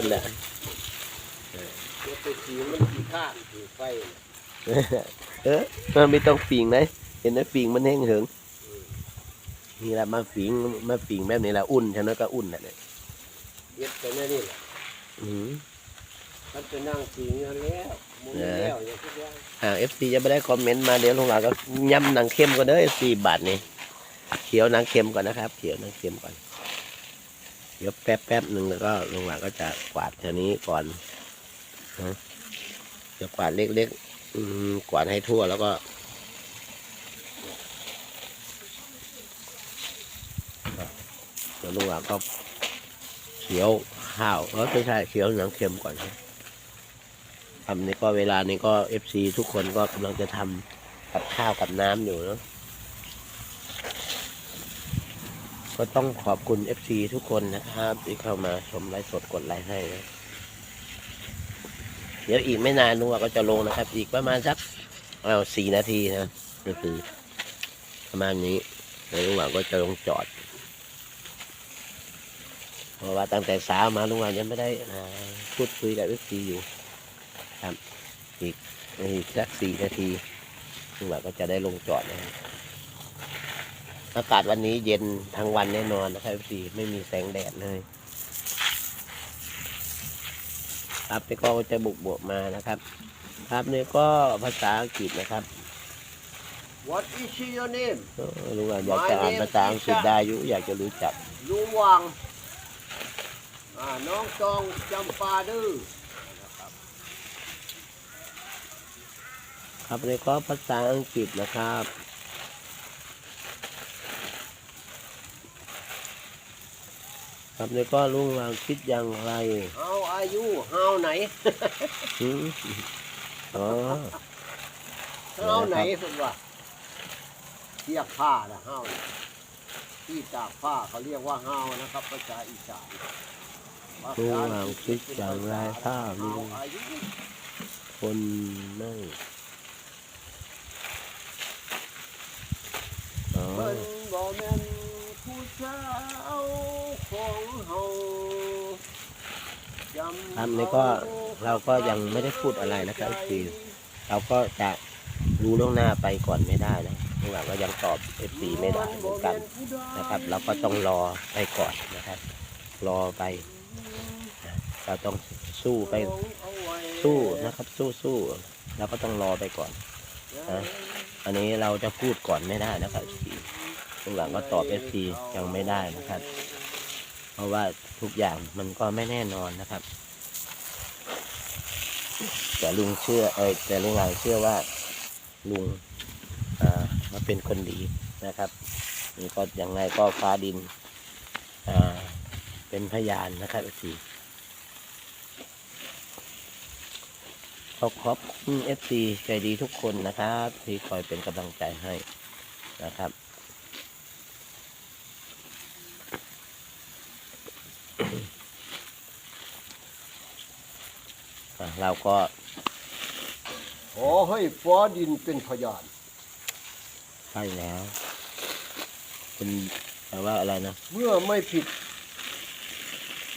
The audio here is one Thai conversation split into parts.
คุณแหละเดี๋ยวไปสีมันสีข้างสีไฟน่ะเออมันไม่ต้องปิงนะเห็นไหมปิงมันแห้งเหิงนี่แหละมาปิงมาปิงแบบนี้แหละอุ่นฉะนั้นก็อุ่นแหละเนี่ยเย็ดกันแน่นี่แหละอืมมันจะนั่งสีเงินแล้วหมุนแล้วอย่างที่ว่าอ่าเอฟซีจะไม่ได้คอมเมนต์มาเดี๋ยวลุงหลานก็ย้ำหนังเข้มก่อนเด้อเอฟซีบาทนี่เขียวหนังเข้มก่อนนะครับ เขียวหนังเข้มก่อน เดี๋ยวแป๊บแป๊บหนึ่งแล้วก็ลุงหลานก็จะกวาดเท่านี้ก่อนนะจะกวาดเล็กๆกวาดให้ทั่วแล้วก็ เดี๋ยวลุงหลานก็เขียวข้าวเออไม่ใช่เขียวหนังเค็มก่อนนะทำนี่ก็เวลานี้ก็เอฟซีทุกคนก็กำลังจะทำกับข้าวกับน้ำอยู่เนอะ ก็ต้องขอบคุณเอฟซีทุกคนนะครับ ที่เข้ามาชมไลฟ์สดกดไลค์ให้นะเดี๋ยวอีกไม่นานลุงหลานก็จะลงนะครับ อีกประมาณสักเอาสี่นาทีนะก็คือประมาณนี้แล้วลุงหลานก็จะลงจอด เพราะว่าตั้งแต่เช้ามาลุงวันยังไม่ได้พูดคุยกับเอฟซีอยู่ครับอีกอีกสักสี่นาทีลุงวันก็จะได้ลงจอดนะครับ อากาศวันนี้เย็นทั้งวันแน่นอนนะครับเอฟซีไม่มีแสงแดดเลย ครับนี่ก็จะบุกบวกมานะครับ ครับนี่ก็ภาษาอังกฤษนะครับ What is your name เออลุงวันอยากจะอ่านภาษาอังกฤษได้อยุอยากจะรู้จักลุงวังอ่าน้องตองจำปาดื้อนะครับครับนี่ก็ภาษาอังกฤษนะครับ ครับนี่ก็ลุงวางคิดอย่างไรเอาอายุเฮาไหนหืมอ๋อเฮาไหนสุดว่าเทียกผ้านะเฮาน่ะที่ตากผ้าเขาเรียกว่าเฮานะครับภาษาอีสานลุงวางคิดอย่างไรถ้าลุเฮางอายุคนนั่งอ๋อ เพิ่นบ่แม่นผู้สาวของเฮาจำครับนี่ก็เราก็ยังไม่ได้พูดอะไรนะครับคือเราก็จะรู้ล่วงหน้าไปก่อนไม่ได้นะลุงวางก็ยังตอบเอฟซีไม่ได้เหมือนกันนะครับ เราก็ต้องรอไปก่อนนะครับ รอไปนะเราต้องสู้ไปสู้นะครับ สู้สู้เราก็ต้องรอไปก่อนนะอันนี้เราจะพูดก่อนไม่ได้นะครับทีลุงหลังก็ตอบเอฟซียังไม่ได้นะครับ เพราะว่าทุกอย่างมันก็ไม่แน่นอนนะครับ แต่ลุงเชื่อเออแต่ลุงหลังเชื่อว่าลุงอ่ามาเป็นคนดีนะครับนี่ก็อยังไงก็ฟ้าดินอ่าเป็นพยานนะครับทีขอขอบคุณเอฟซีใจดีทุกคนนะครับ ที่คอยเป็นกำลังใจให้นะครับ เราก็ ขอให้ฟ้าดินเป็นพยาน ใช่แล้ว เป็นแปลว่าอะไรนะ เมื่อไม่ผิด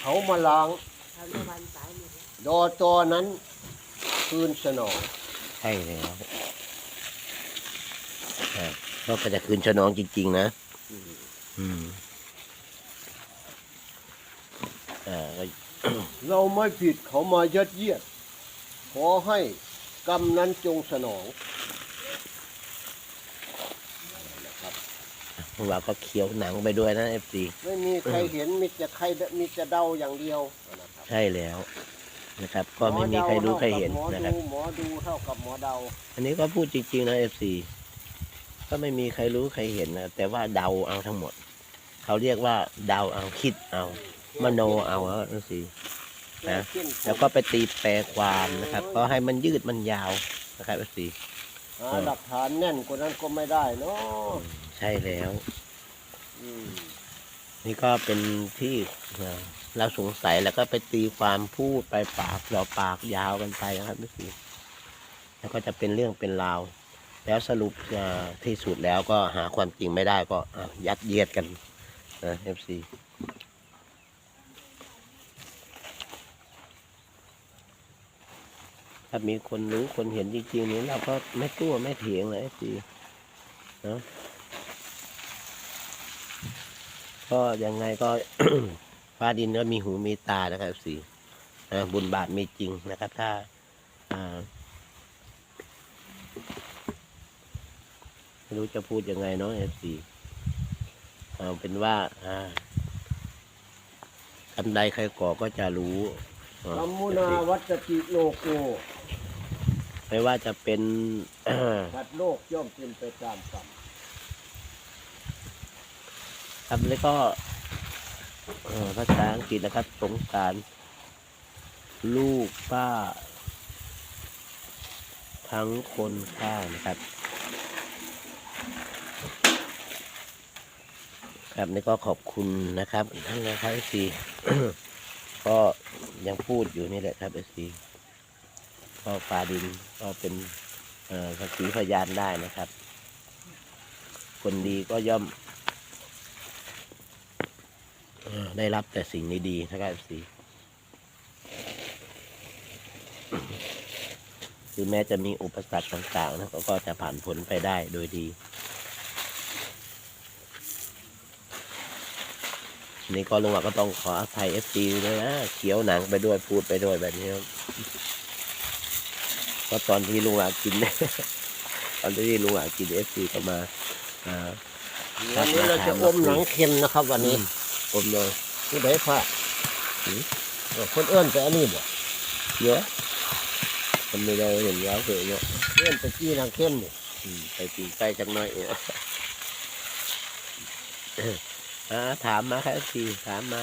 เขามาล้างดอตอนั้น คืนสนอง ใช่แล้วอะก็จะคืนชนองจริง ๆ นะ อืมอ่าก็ เราไม่ผิดเขามายัดเยียด ขอให้กรรมนั้นจงสนองพวกเราก็เคี้ยวหนังไปด้วยนะเอฟซีไม่มีใครเห็นมีแต่ใครมีแต่เดาอย่างเดียวนะครับใช่แล้วนะครับ ก็ไม่มีใครรู้ใครเห็นหมอนะคเดารับหมอดูหมอดูเท่ากับหมอเดา อันนี้ก็พูดจริงๆนะเอฟซีก็ไม่มีใครรู้ใครเห็นนะแต่ว่าเดาเอาทั้งหมด เขาเรียกว่าเดาเอาคิดเอา มโนเอาเอฟซี นะแล้วก็ไปตีแปลความนะครับ ก็ให้มันยืดมันยาวนะครับเอฟซีหาหลักฐานแน่นกว่านั้นก็ไม่ได้เนาะใช่แล้วอืมนี่ก็เป็นที่เอ่อเราสงสัยแล้วก็ไปตีความพูดไปปากเราปากยาวกันไปนะครับเอฟซีแล้วก็จะเป็นเรื่องเป็นราวแล้วสรุปเอ่อที่สุดแล้วก็หาความจริงไม่ได้ก็อะยัดเยียดกันนะเอฟซีามีคนรู้คนเห็นจริงๆนี้เราก็ไม่ตู้ไม่เถียงเลยสินะก็ยังไงก็ฟ้าดินก็มีหูมีตานะครับสินะบุญบาปมีจริงนะครับ ถ้าไม่รู้จะพูดยังไงเนาะเอฟซีเอาเป็นว่าอ่าคันใดใครก่อก็จะรู้ลัมมุนาวัตติโลโก ไม่ว่าจะเป็น สัตว์โลกย่อมเป็นไปตามกรรมครับแล้วก็เอ่อภาษาอังกฤษนะครับ สงสาร ลูกป้า ทั้งคนข้างนะครับ ครับนี่ก็ขอบคุณนะครับท่านนะครับสีก็ยังพูดอยู่นี่แหละครับเอซี ก็ฟ้าดินก็เป็นสักขีพยานได้นะครับ คนดีก็ย่อมอได้รับแต่สิ่งดีๆนะครับสีคือแม้จะมีอุปสรรคต่างๆนะก็ก็จะผ่านพ้นไปได้โดยดี นี่ก็ลุงหวังก็ต้องขออภัยเอฟซีด้วยนะเขียวหนังไปด้วยพูดไปด้วยแบบนี้ครับ ก็ตอนที่ลุงหวังกิน ตอนที่ลุงหวังกินเอฟซีก็มาอ่าวันนี้เราจะอมหนังเค็มนะครับ วันนี้ผมเลยผู้ใดพลาดหือเออคนเอื้อนแต่อันนี้บ่เยอะมันไม่ได้เห็นยาวเสือเยอะเอื้อนแต่กี้หนังเค็มนี่อืมไปกินใกล้จังน้อยเองอ่าถามมาครับทีถามมา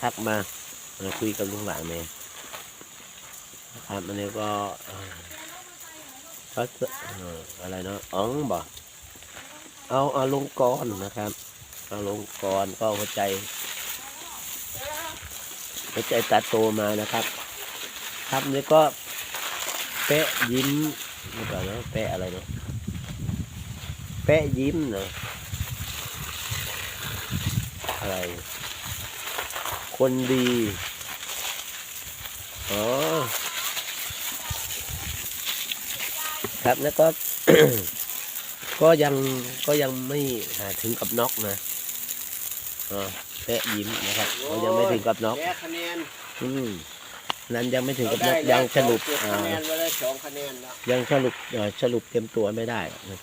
ทักมามาคุยกับลุงหลางเนี่ย ครับอันนี้ก็อ่าก็จะเอ่ออะไรเนาะอ๋องบอกเอาอาลงกรนะครับอาลงกรก็หัวใจหัวใจตาโตมานะครับ ครับนี่ก็เป๊ะยิ้มนี่ก่อนนะเป๊ะอะไรเนาะเป๊ะยิ้มเนาะอะไร คนดี อ๋อ ครับ แล้วก็ ก็ยังก็ยังไม่หาถึงกับน็อกนะอ๋อเป๊ะยิ้มนะครับก็ยังไม่ถึงกับน็อกแพ้คะแนนอืมนั้นยังไม่ถึงกับเราน็ได้อกยังสรุปเก็บอ่าคะแนนไว้ได้สองคะแนนแล้วยังสรุปเอ่อสรุปเต็มตัวไม่ได้นะ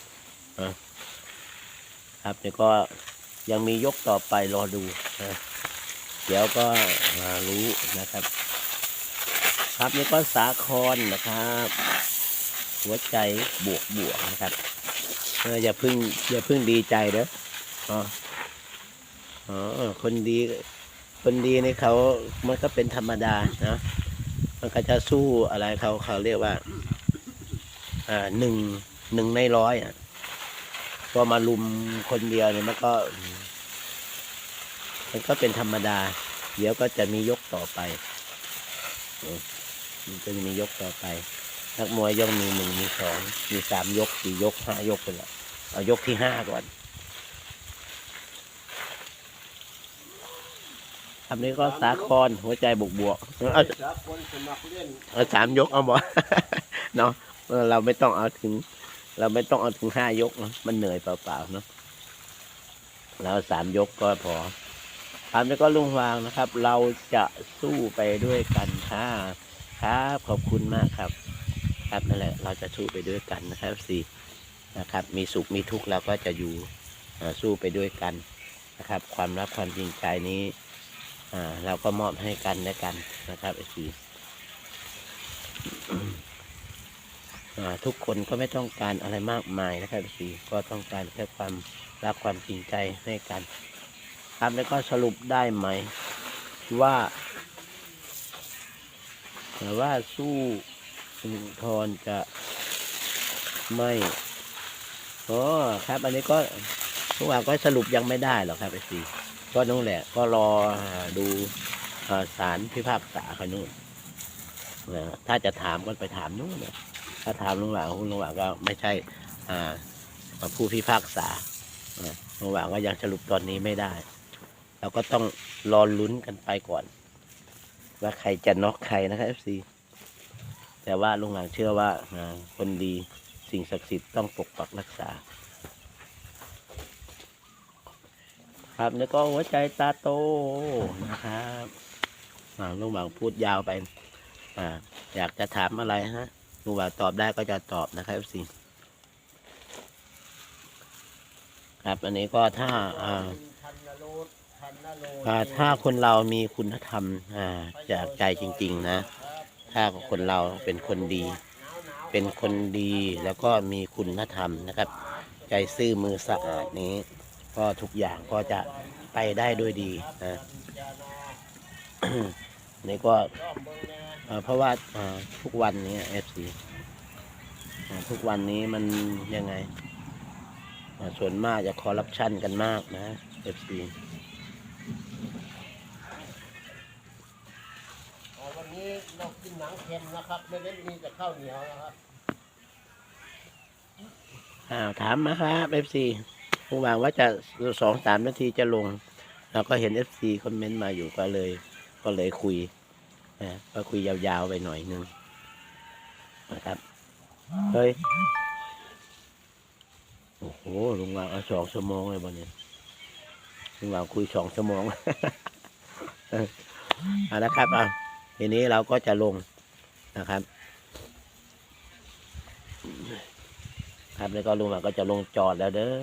อะครับแล้วก็ยังมียกต่อไปรอดูนะเดี๋ยวก็มารู้นะครับ ครับนี่ก็สาครนะครับ หัวใจบวกบวกนะครับเอออย่าเพึ่งอย่าเพึ่งดีใจเด้ออ๋ออ๋อคนดีคนดีในเขา มันก็เป็นธรรมดานะ มันก็จะสู้อะไรเขาเขาเรียกว่า อ่าหนึ่งหนึ่งในร้อยอะพอมาลุมคนเดียวเนี่ยมันก็ มันก็เป็นธรรมดา เดี๋ยวก็จะมียกต่อไปอมมันก็จะมียกต่อไป นักมวยย่อมมีหนึ่งมีสองมีสามยกสี่ยกห้ายกไปละเอายกที่ห้าก่อนคำนี้ก็สาครหัวใจบวกบวกเอาสากลสมัครเอาสามยกเอาบ่เนาะเราไม่ต้องเอาถึง เราไม่ต้องเอาถึงห้ายกเนะมันเหนื่อยเปล่าๆเนาะเราสามยกก็พอถามแล้ก็ลุงวางนะครับ เราจะสู้ไปด้วยกันค่ะครับขอบคุณมากครับ ครับนั่นแหละเราจะสู้ไปด้วยกันนะครับสี่นะครับ มีสุขมีทุกข์เราก็จะอยู่สู้ไปด้วยกันนะครับ ความรักความจริงใจนี้เราก็มอบให้กันและกันนะครับไอซีอ่ทุกคนก็ไม่ต้องการอะไรมากมายนะครับสีก็ต้องการแค่ความรักความจริงใจให้กัน ครับแล้วก็สรุปได้ไหมว่าแต่ว่าสู้ สุนทรจะไม่อ๋อครับ อันนี้ก็ทุกอย่างก็สรุปยังไม่ได้หรอกครับไอซีก็นู่นแหละ ก็รอดูสารพิพากษาเขานู่นนะถ้าจะถามก็ไปถามนู่นนะถ้าถามลุงหลางคุณลุงหลางก็ไม่ใช่ผู้พิพากษาอ่าลุงหลางก็ยังสรุปตอนนี้ไม่ได้ เราก็ต้องรอลุ้นกันไปก่อน ว่าใครจะน็อกใครนะครับ FC แต่ว่าลุงหลังเชื่อว่าคนดีสิ่งศักดิ์สิทธิ์ต้องปกปักรักษา ครับแล้วก็หัวใจตาโตนะครับลุงหวังพูดยาวไปออยากจะถามอะไรฮะลุงหวังตอบได้ก็จะตอบนะครับสิครับอันนี้ก็ถ้าอ่าถ้าคนเรามีคุณธรรมจากใจจริง ๆ นะ ถ้าคนเราเป็นคนดี เป็นคนดีแล้วก็มีคุณธรรมนะครับ ใจซื่อมือสะอาดนี้ ก็ทุกอย่างก็จะไปได้ด้วยดีนะนี่ก็เพราะว่าทุกวันนี้เอฟซีทุกวันนี้มันยังไง ส่วนมากจะคอร์รัปชันกันมากนะเอฟซีวันนี้ เรากินหนังเค็มนะครับ ไม่ได้มีแต่ข้าวเหนียวนะครับอ้าวถามมาครับเอฟซีผมหวังว่าจะสองสามนาทีจะลง เราก็เห็นเอฟซีคอมเมนต์มาอยู่ก็เลย ก็เลยคุยนะก็คุยยาวๆไปหน่อยนึงนะครับเฮ้ยโอ้โหลุงวางเอาสองชั่วโมงเลยบนนี้ลุงวางคุยสองชั่วโมงเอาละครับอะ ทีนี้เราก็จะลงนะครับ ครับแล้วก็ลุงหมาก็จะลงจอดแล้วเด้อ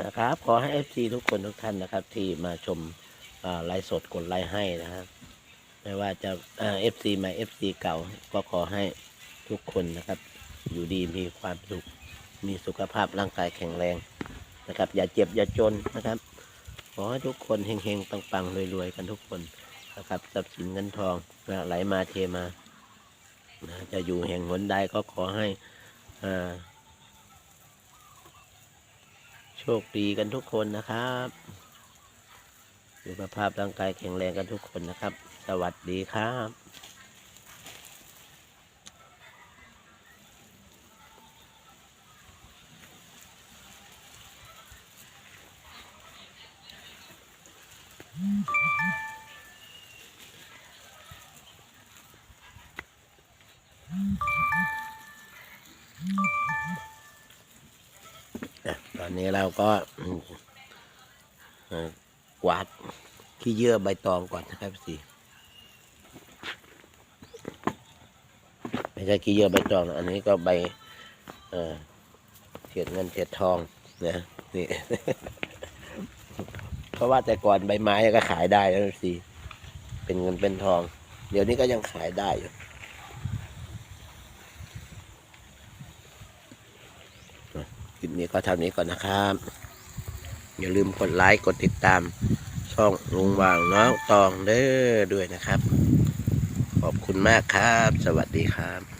นะครับ ขอให้เอทุกคนทุกท่านนะครับ ที่มาชมไลฟ์สดกดไลค์ให้นะครับไม่ว่าจะเอฟซีใหม่เอฟซีเก่าก็ขอให้ทุกคนนะครับ อยู่ดีมีความสุขมีสุขภาพร่างกายแข็งแรงนะครับ อย่าเจ็บอย่าจนนะครับ ขอให้ทุกคนเฮงๆปังๆรวยๆกันทุกคน นะครับทรัพย์สินเงินทองนะไหลมาเทมานะจะอยู่แห่งหนใดก็ขอให้โชคดีกันทุกคนนะครับสุขภาพร่างกายแข็งแรงกันทุกคนนะครับ สวัสดีครับอ่ อนนี้เราก็กวาดขี้เยื่อใบตองก่อนนะครับสิไม่ใช่ขี้เยื่อใบตอง อันนี้ก็ใบเถียดเงินเทียดทองนะนี่เพราะว่าแต่ก่อนใบไม้ก็ขายได้แล้วสิเป็นเงินเป็นทอง เดี๋ยวนี้ก็ยังขายได้อยู่ คลิปนี้ ก็เท่านี้ก่อนนะครับ อย่าลืมกดไลค์กดติดตาม ช่องลุงวางน้องตองเด้อด้วยนะครับ ขอบคุณมากครับ สวัสดีครับ